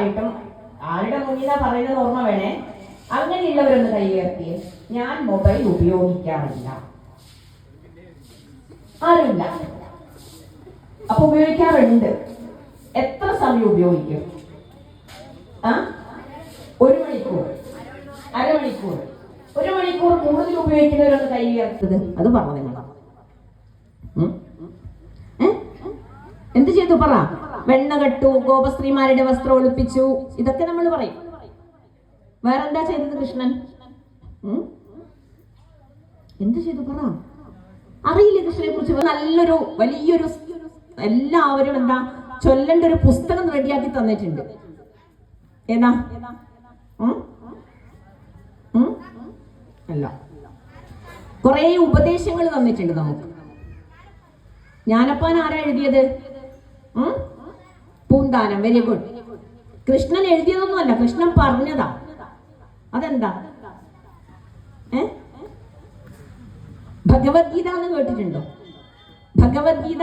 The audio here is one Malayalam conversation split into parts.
ഉറപ്പായിട്ടും ആരുടെ മുന്നിലാ പറയുന്നത് ഓർമ്മ വേണേ? അങ്ങനെയുള്ളവരൊന്ന് കൈയർത്തിയേ ഞാൻ മൊബൈൽ ഉപയോഗിക്കാറില്ല. അറിയില്ല. അപ്പൊ ഉപയോഗിക്കാറുണ്ട്. എത്ര സമയം ഉപയോഗിക്കും? ആ? ഒരു മണിക്കൂർ. അരമണിക്കൂർ. ഒരു മണിക്കൂർ കൂടുതൽ ഉപയോഗിക്കുന്നവരൊന്ന് കൈ ഉയർത്തത് അത് പറഞ്ഞു നിങ്ങൾ എന്ത് ചെയ്തു പറ. വെണ്ണ കെട്ടു ഗോപസ്ത്രീമാരുടെ വസ്ത്രം ഒളിപ്പിച്ചു. ഇതൊക്കെ നമ്മൾ പറയും. വേറെന്താ ചെയ്തത് കൃഷ്ണൻ? എന്ത് ചെയ്തു പറ. അറിയില്ല കൃഷ്ണനെ കുറിച്ച് നല്ലൊരു വലിയൊരു എല്ലാവരും എന്താ ചൊല്ലേണ്ട ഒരു പുസ്തകം റെഡിയാക്കി തന്നിട്ടുണ്ട്. ഏതാ? അല്ല. കുറെ ഉപദേശങ്ങൾ തന്നിട്ടുണ്ട് നമുക്ക്. ഞാനപ്പാൻ ആരാ എഴുതിയത്? പൂന്താനം വെരി ഗുഡ് കൃഷ്ണൻ എഴുതിയതൊന്നുമല്ല. കൃഷ്ണൻ പറഞ്ഞതാ. അതെന്താ? ഭഗവത്ഗീത എന്ന് കേട്ടിട്ടുണ്ടോ? ഭഗവത്ഗീത?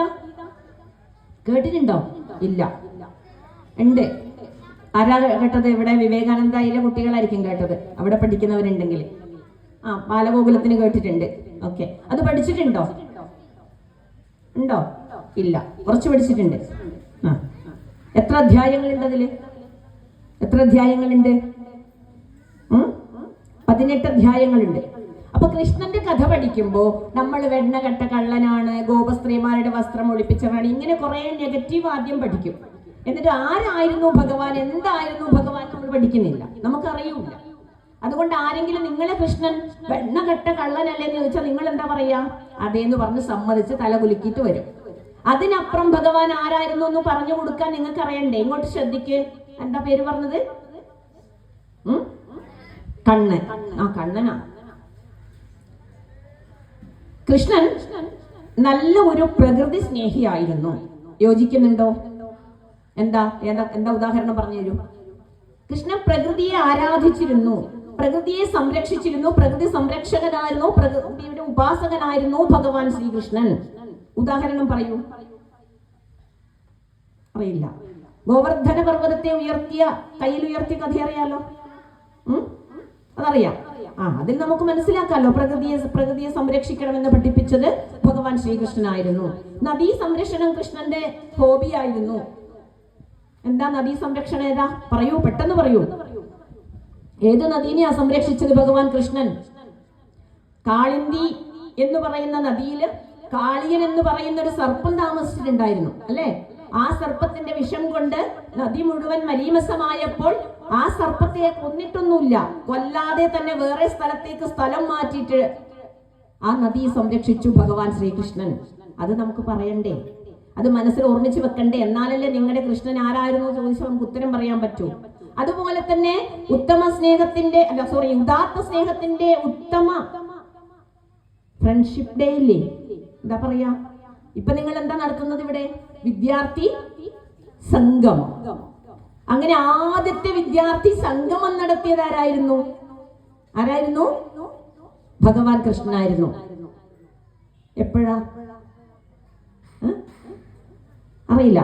കേട്ടിട്ടുണ്ടോ? ഇല്ല. ഉണ്ട്. ആരാ കേട്ടത്? ഇവിടെ വിവേകാനന്ദയിലെ കുട്ടികളായിരിക്കും കേട്ടത്. അവിടെ പഠിക്കുന്നവരുണ്ടെങ്കിൽ. ആ ബാലഗോകുലത്തിന് കേട്ടിട്ടുണ്ട്. ഓക്കെ. അത് പഠിച്ചിട്ടുണ്ടോ? ഉണ്ടോ? ഇല്ല. കുറച്ച് പഠിച്ചിട്ടുണ്ട്. ആ. എത്ര അധ്യായങ്ങളുണ്ട് അതിൽ എത്ര അധ്യായങ്ങളുണ്ട്? പതിനെട്ട് അധ്യായങ്ങളുണ്ട്. അപ്പൊ കൃഷ്ണന്റെ കഥ പഠിക്കുമ്പോ നമ്മൾ വെണ്ണകെട്ട കള്ളനാണ് ഗോപസ്ത്രീമാരുടെ വസ്ത്രം ഒളിപ്പിച്ചവനാണ് ഇങ്ങനെ കുറെ നെഗറ്റീവ് ആദ്യം പഠിക്കും. എന്നിട്ട് ആരായിരുന്നു ഭഗവാൻ? എന്തായിരുന്നു ഭഗവാൻ നമ്മൾ പഠിക്കുന്നില്ല. നമുക്കറിയൂല അതുകൊണ്ട് ആരെങ്കിലും നിങ്ങളെ കൃഷ്ണൻ വെണ്ണകെട്ട കള്ളനല്ലേ എന്ന് ചോദിച്ചാൽ നിങ്ങൾ എന്താ പറയാ? അതേന്ന് പറഞ്ഞ് സമ്മതിച്ച് തല കുലുക്കിയിട്ട് വരും. അതിനപ്പുറം ഭഗവാൻ ആരായിരുന്നു എന്ന് പറഞ്ഞു കൊടുക്കാൻ നിങ്ങൾക്ക് അറിയണ്ടേ ഇങ്ങോട്ട് ശ്രദ്ധിക്ക്. എന്താ പേര് പറഞ്ഞത്? കണ്ണൻ. ആ കണ്ണനാ. കൃഷ്ണൻ നല്ല ഒരു പ്രകൃതി സ്നേഹിയായിരുന്നു. യോജിക്കുന്നുണ്ടോ? എന്താ? എന്താ എന്താ ഉദാഹരണം പറഞ്ഞു തരൂ. കൃഷ്ണൻ പ്രകൃതിയെ ആരാധിച്ചിരുന്നു. പ്രകൃതിയെ സംരക്ഷിച്ചിരുന്നു. പ്രകൃതി സംരക്ഷകനായിരുന്നു. പ്രകൃതിയുടെ ഉപാസകനായിരുന്നു ഭഗവാൻ ശ്രീകൃഷ്ണൻ. ഉദാഹരണം പറയൂ. അറിയില്ല. ഗോവർദ്ധന പർവതത്തെ ഉയർത്തിയ കയ്യിൽ ഉയർത്തിയ കഥ അറിയാലോ? അതറിയാം. ആ അതിൽ നമുക്ക് മനസ്സിലാക്കാമല്ലോ പ്രകൃതിയെ പ്രകൃതിയെ സംരക്ഷിക്കണമെന്ന് പഠിപ്പിച്ചത് ഭഗവാൻ ശ്രീകൃഷ്ണനായിരുന്നു. നദീ സംരക്ഷണം കൃഷ്ണന്റെ ഹോബിയായിരുന്നു എന്താ നദീ സംരക്ഷണം ഏതാ? പറയൂ പെട്ടെന്ന് പറയൂ. ഏത് നദീനെയാ സംരക്ഷിച്ചത് ഭഗവാൻ കൃഷ്ണൻ? കാളിന്തി എന്ന് പറയുന്ന നദിയിൽ കാളിയൻ എന്ന് പറയുന്ന ഒരു സർപ്പം താമസിച്ചിട്ടുണ്ടായിരുന്നു അല്ലെ? ആ സർപ്പത്തിന്റെ വിഷം കൊണ്ട് നദി മുഴുവൻ മലീമസമായപ്പോൾ ആ സർപ്പത്തെ കൊന്നിട്ടൊന്നുമില്ല. കൊല്ലാതെ തന്നെ വേറെ സ്ഥലത്തേക്ക് സ്ഥലം മാറ്റിയിട്ട് ആ നദി സംരക്ഷിച്ചു ഭഗവാൻ ശ്രീകൃഷ്ണൻ. അത് നമുക്ക് പറയണ്ടേ? അത് മനസ്സിൽ ഓർമ്മിച്ചു വെക്കണ്ടേ? എന്നാലല്ലേ നിങ്ങളുടെ കൃഷ്ണൻ ആരായിരുന്നു ചോദിച്ചാൽ നമുക്ക് ഉത്തരം പറയാൻ പറ്റൂ. അതുപോലെ തന്നെ ഉത്തമ സ്നേഹത്തിന്റെ അല്ല സോറി ഉദാത്ത സ്നേഹത്തിന്റെ ഉത്തമ ഫ്രണ്ട്ഷിപ്പ് ഡേ ഇല്ലേ? എന്താ പറയാ? ഇപ്പൊ നിങ്ങൾ എന്താ നടത്തുന്നത് ഇവിടെ? വിദ്യാർത്ഥി സംഘം. അങ്ങനെ ആദ്യത്തെ വിദ്യാർത്ഥി സംഗമം നടത്തിയത് ആരായിരുന്നു? ആരായിരുന്നു? ഭഗവാൻ കൃഷ്ണനായിരുന്നു. എപ്പോഴാ? അറിയില്ല.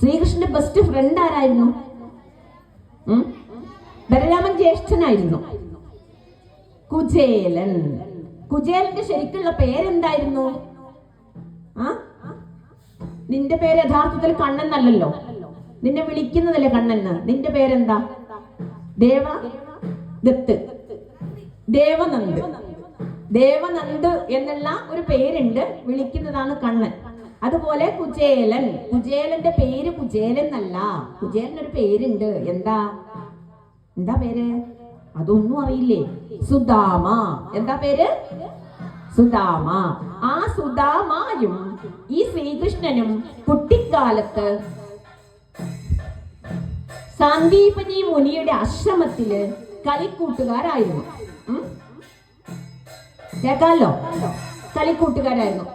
ശ്രീകൃഷ്ണന്റെ ബെസ്റ്റ് ഫ്രണ്ട് ആരായിരുന്നു? ബലരാമൻ ജ്യേഷ്ഠനായിരുന്നു. കുചേലൻ. കുചേലന്റെ ശരിക്കുള്ള പേരെന്തായിരുന്നു? ആ? നിന്റെ പേര് യഥാർത്ഥത്തിൽ കണ്ണൻ എന്നല്ലല്ലോ നിന്നെ വിളിക്കുന്നതല്ലേ കണ്ണെന്ന് നിന്റെ പേരെന്താ? ദേവ ദത്ത്. ദേവനന്ദ്. ദേവനന്ദ് എന്നുള്ള ഒരു പേരുണ്ട്. വിളിക്കുന്നതാണ് കണ്ണൻ. അതുപോലെ കുചേലൻ. കുചേലന്റെ പേര് കുചേലൻ എന്നല്ല കുചേലൻ ഒരു പേരുണ്ട്. എന്താ? എന്താ പേര്? അതൊന്നും അറിയില്ലേ? സുദാമ എന്താ പേര്? സുദാമ ആ സുദാമായും ഈ ശ്രീകൃഷ്ണനും കുട്ടിക്കാലത്ത് സന്ദീപനി മുനിയുടെ ആശ്രമത്തിൽ കളിക്കൂട്ടുകാരായിരുന്നു? കേക്കാലോ കളിക്കൂട്ടുകാരായിരുന്നു.